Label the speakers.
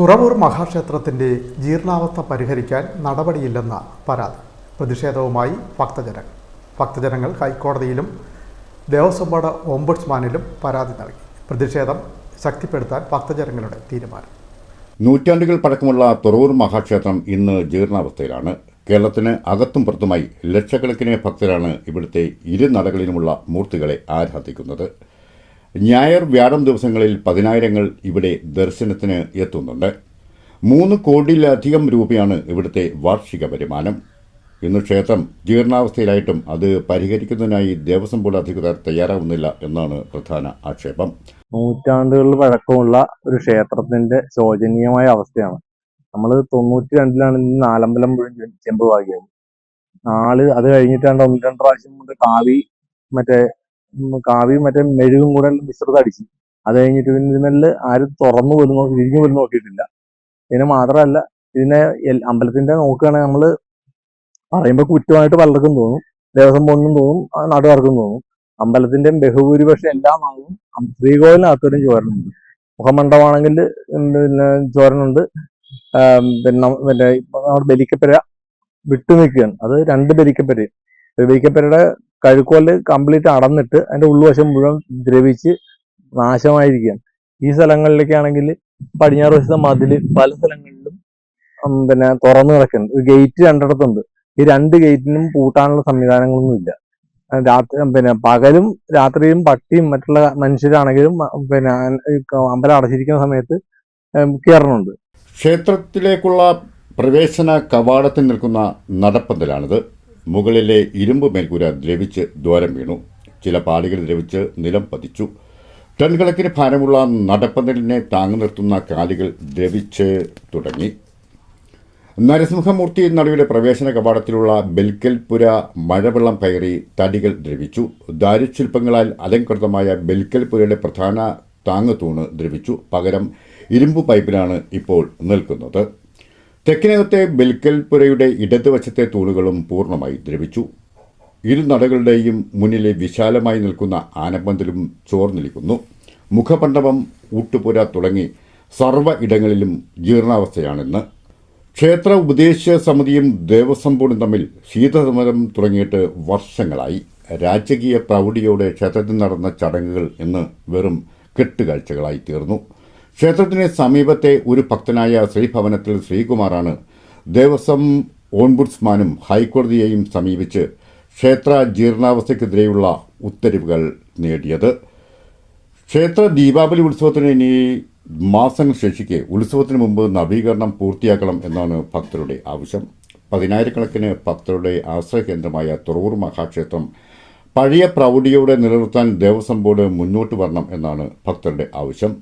Speaker 1: തുറവൂർ മഹാക്ഷേത്രത്തിന്റെ ജീർണാവസ്ഥ പരിഹരിക്കാൻ നടപടിയില്ലെന്ന പരാതി. പ്രതിഷേധവുമായി ഭക്തജനങ്ങൾ. ഭക്തജനങ്ങൾ ഹൈക്കോടതിയിലും ദേവസ്വം ബോർഡ് ഓംബുഡ്സ്മാനിലും പരാതി നൽകി. പ്രതിഷേധം ശക്തിപ്പെടുത്താൻ ഭക്തജനങ്ങളുടെ തീരുമാനം.
Speaker 2: നൂറ്റാണ്ടുകൾ പഴക്കമുള്ള തുറവൂർ മഹാക്ഷേത്രം ഇന്ന് ജീർണാവസ്ഥയിലാണ്. കേരളത്തിന് അകത്തും പുറത്തുമായി ലക്ഷക്കണക്കിന് ഭക്തരാണ് ഇവിടുത്തെ ഇരു നടകളിലുമുള്ള മൂർത്തികളെ ആരാധിക്കുന്നത്. ഞായർ വ്യാഴം ദിവസങ്ങളിൽ പതിനായിരങ്ങൾ ഇവിടെ ദർശനത്തിന് എത്തുന്നുണ്ട്. മൂന്ന് കോടിയിലധികം രൂപയാണ് ഇവിടുത്തെ വാർഷിക വരുമാനം. ഇന്ന് ക്ഷേത്രം ജീർണാവസ്ഥയിലായിട്ടും അത് പരിഹരിക്കുന്നതിനായി ദേവസ്വം ബോർഡ് അധികൃതർ തയ്യാറാവുന്നില്ല എന്നാണ് പ്രധാന ആക്ഷേപം.
Speaker 3: നൂറ്റാണ്ടുകൾ പഴക്കമുള്ള ഒരു ക്ഷേത്രത്തിന്റെ ശോചനീയമായ അവസ്ഥയാണ്. നമ്മൾ തൊണ്ണൂറ്റി രണ്ടിലാണ് നാലമ്പലം ചെമ്പ് വാങ്ങിയത് നാല് അത് കഴിഞ്ഞിട്ടാണ് ഒന്ന് രണ്ട് പ്രാവശ്യം കൊണ്ട് കാവി മറ്റേ ഉം കാവി മറ്റേ മെഴുകും കൂടെ മിശ്രിതം അടിച്ചു. അത് കഴിഞ്ഞിട്ട് ഇതിനെല്ലാം ആരും തുറന്നു പോലും നോക്കി തിരിഞ്ഞു പോലും നോക്കിയിട്ടില്ല. പിന്നെ മാത്രമല്ല ഇതിനെ അമ്പലത്തിന്റെ നോക്കുകയാണെങ്കിൽ നമ്മൾ പറയുമ്പോൾ കുറ്റമായിട്ട് പലർക്കും തോന്നും ദേവസ്വം ബോർഡിനും തോന്നും നാട്ടുകാർക്കും തോന്നും. അമ്പലത്തിന്റെയും ബഹുഭൂരിപക്ഷം എല്ലാ നാളും ശ്രീകോവിലിനകത്തൊരു ചോരനുണ്ട് മുഖമണ്ഡപമാണെങ്കിൽ ചോരനുണ്ട് പിന്നെ ഇപ്പൊ നമ്മുടെ ബലിക്കപ്പര വിട്ടു നിൽക്കുകയാണ് അത് രണ്ട് ബലിക്കപ്പര ബലിക്കപ്പരയുടെ കഴുക്കോൽ കംപ്ലീറ്റ് അടന്നിട്ട് അതിന്റെ ഉൾവശം മുഴുവൻ ദ്രവിച്ച് നാശമായിരിക്കുകയാണ്. ഈ സ്ഥലങ്ങളിലേക്കാണെങ്കിൽ പടിഞ്ഞാറ് വശത്തെ മതിൽ പല സ്ഥലങ്ങളിലും പിന്നെ തുറന്നു കിടക്കുന്നുണ്ട്. ഗേറ്റ് രണ്ടിടത്തുണ്ട്. ഈ രണ്ട് ഗേറ്റിനും പൂട്ടാനുള്ള സംവിധാനങ്ങളൊന്നും ഇല്ല. രാത്രി പിന്നെ പകലും രാത്രിയും പട്ടിയും മറ്റുള്ള മനുഷ്യരാണെങ്കിലും പിന്നെ അമ്പലം അടച്ചിരിക്കുന്ന സമയത്ത് കയറണുണ്ട്
Speaker 2: ക്ഷേത്രത്തിലേക്കുള്ള പ്രവേശന കവാടത്തിൽ നിൽക്കുന്ന നടപ്പന്തലാണിത്. മുകളിലെ ഇരുമ്പ് മേൽക്കൂര ദ്രവിച്ച് ദ്വാരം വീണു. ചില പാളികൾ ദ്രവിച്ച് നിലം പതിച്ചു. ടൺ കണക്കിന് ഭാരമുള്ള നടപ്പന്തലിനെ താങ്ങി നിർത്തുന്ന കാലുകൾ ദ്രവിച്ച് തുടങ്ങി. നരസിംഹമൂർത്തി നടുവിലെ പ്രവേശന കവാടത്തിലുള്ള ബെൽക്കൽപുര മഴവെള്ളം കയറി തടികൾ ദ്രവിച്ചു. ദാരുശില്പങ്ങളാൽ അലങ്കൃതമായ ബെൽക്കൽപുരയുടെ പ്രധാന താങ്ങുതൂണ് ദ്രവിച്ചു. പകരം ഇരുമ്പ് പൈപ്പിലാണ് ഇപ്പോൾ നിൽക്കുന്നത്. തെക്കിനകത്തെ ബെൽക്കൽപുരയുടെ ഇടതുവശത്തെ തൂണുകളും പൂർണമായി ദ്രവിച്ചു. ഇരു നടകളുടെയും മുന്നിലെ വിശാലമായി നിൽക്കുന്ന ആനപ്പന്തലും ചോർന്നിരിക്കുന്നു. മുഖപണ്ഡപം ഊട്ടുപുര തുടങ്ങി സർവ ഇടങ്ങളിലും ജീർണാവസ്ഥയാണെന്ന്. ക്ഷേത്ര ഉപദേശ സമിതിയും ദേവസ്വം ബോർഡും തമ്മിൽ ശീതസമരം തുടങ്ങിയിട്ട് വർഷങ്ങളായി. രാജകീയ പ്രൗഢിയോടെ ക്ഷേത്രത്തിൽ നടന്ന ചടങ്ങുകൾ ഇന്ന് വെറും കെട്ടുകാഴ്ചകളായി തീർന്നു. ക്ഷേത്രത്തിന് സമീപത്തെ ഒരു ഭക്തനായ ശ്രീഭവനത്തിൽ ശ്രീകുമാറാണ്. ദേവസ്വം ഓൺബുഡ്സ്മാനും ഹൈക്കോടതിയെയും സമീപിച്ച് ക്ഷേത്ര ജീർണാവസ്ഥയ്ക്കെതിരെയുള്ള ഉത്തരവുകൾ നേടിയത്. ക്ഷേത്ര ദീപാവലി ഉത്സവത്തിന് ഇനി മാസങ്ങൾ ശേഷിക്കെ ഉത്സവത്തിന് മുമ്പ് നവീകരണം പൂർത്തിയാക്കണം എന്നാണ് ഭക്തരുടെ ആവശ്യം. പതിനായിരക്കണക്കിന് ഭക്തരുടെ ആശ്രയ കേന്ദ്രമായ തുറവൂർ മഹാക്ഷേത്രം പഴയ പ്രൗഢിയോടെ നിലനിർത്താൻ ദേവസ്വം ബോർഡ് മുന്നോട്ട് വരണം എന്നാണ് ഭക്തരുടെ ആവശ്യം.